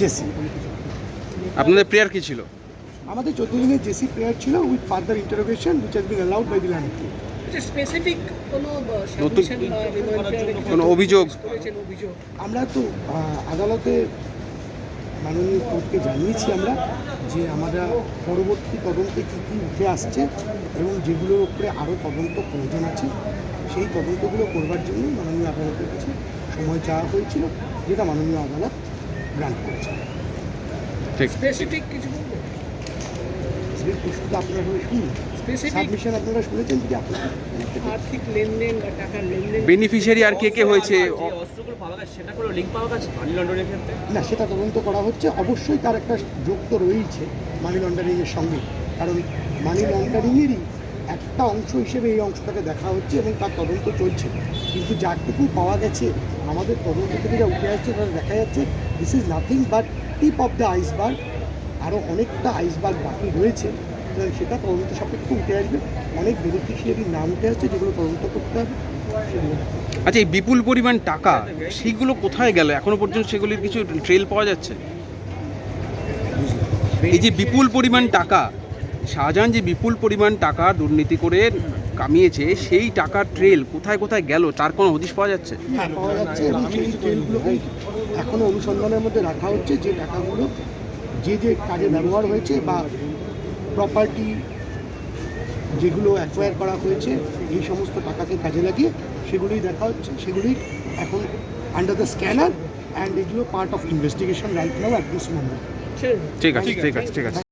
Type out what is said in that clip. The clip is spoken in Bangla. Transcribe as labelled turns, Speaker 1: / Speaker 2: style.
Speaker 1: জেসি
Speaker 2: আপনাদের প্রেয়ার কি ছিল?
Speaker 1: আমাদের চোদ্দ দিনের জেসি প্রেয়ার ছিল with further interrogation which has been allowed by the land
Speaker 3: specific কোনো
Speaker 2: অভিযোগ?
Speaker 3: অভিযোগ?
Speaker 1: আমরা তো আদালতে মাননীয় কোর্টকে জানিয়েছি আমরা যে আমরা পরবর্তী তদন্তে কী কী উঠে আসছে এবং যেগুলোর উপরে আরও তদন্ত প্রয়োজন আছে সেই তদন্তগুলো করবার জন্য মাননীয় আদালতের কাছে সময় চাওয়া হয়েছিল যেটা মাননীয় আদালত গ্রান্ট করেছে।
Speaker 2: ঠিক।
Speaker 3: স্পেসিফিক কিছু
Speaker 1: প্রশ্নটা আপনারা শুনুন সাবমিশন আপনারা শুনেছেন যদি আপনারা
Speaker 3: আর্থিক লেনদেন বা টাকার লেনদেন?
Speaker 2: বেনিফিশিয়ারি আর কে কে হয়েছে?
Speaker 4: অস্ত্রগুলো পাওয়া গেছে সেটা কোনো লিঙ্ক পাওয়া গেছে? মানি ক্ষেত্রে?
Speaker 1: না সেটা তদন্ত করা হচ্ছে। অবশ্যই তার একটা যোগ তো রয়েছে মানি লন্ডারিংয়ের সঙ্গে। কারণ মানি লন্ডারিংয়েরই একটা অংশ হিসেবে এই অংশটাকে দেখা হচ্ছে এবং তার তদন্ত চলছে। কিন্তু যাটুকু পাওয়া গেছে, আমাদের তদন্ত থেকে যা উঠে আসছে তাতে দেখা যাচ্ছে this is nothing but tip of the iceberg আরও অনেকটা আইসবার্গ বাকি রয়েছে। সেটা তদন্ত সাপেক্ষে উঠে আসবে। অনেক বেনিফিশিয়ারির নাম উঠে আসছে যেগুলো তদন্ত করতে হবে। সেগুলো।
Speaker 2: আচ্ছা এই বিপুল পরিমাণ টাকা সেইগুলো কোথায় গেল? এখনও পর্যন্ত সেগুলির কিছু ট্রেল পাওয়া যাচ্ছে? এই যে বিপুল পরিমাণ টাকা শাহজাহান যে বিপুল পরিমাণ টাকা দুর্নীতি করে কামিয়েছে সেই টাকার ট্রেল কোথায় কোথায় গেল? তার কোনো হদিশ পাওয়া যাচ্ছে?
Speaker 1: হ্যাঁ পাওয়া যাচ্ছে। এবং সেই ট্রেনগুলোকে এখনও অনুসন্ধানের মধ্যে রাখা হচ্ছে যে টাকাগুলো যে যে কাজে ব্যবহার হয়েছে বা প্রপার্টি যেগুলো অ্যাকোয়ার করা হয়েছে এই সমস্ত টাকাকে কাজে লাগিয়ে সেগুলোই দেখা হচ্ছে। সেগুলি এখন আন্ডার দ্য স্ক্যানার অ্যান্ড এগুলো part of investigation right now at this moment
Speaker 2: ঠিক আছে ঠিক আছে ঠিক আছে।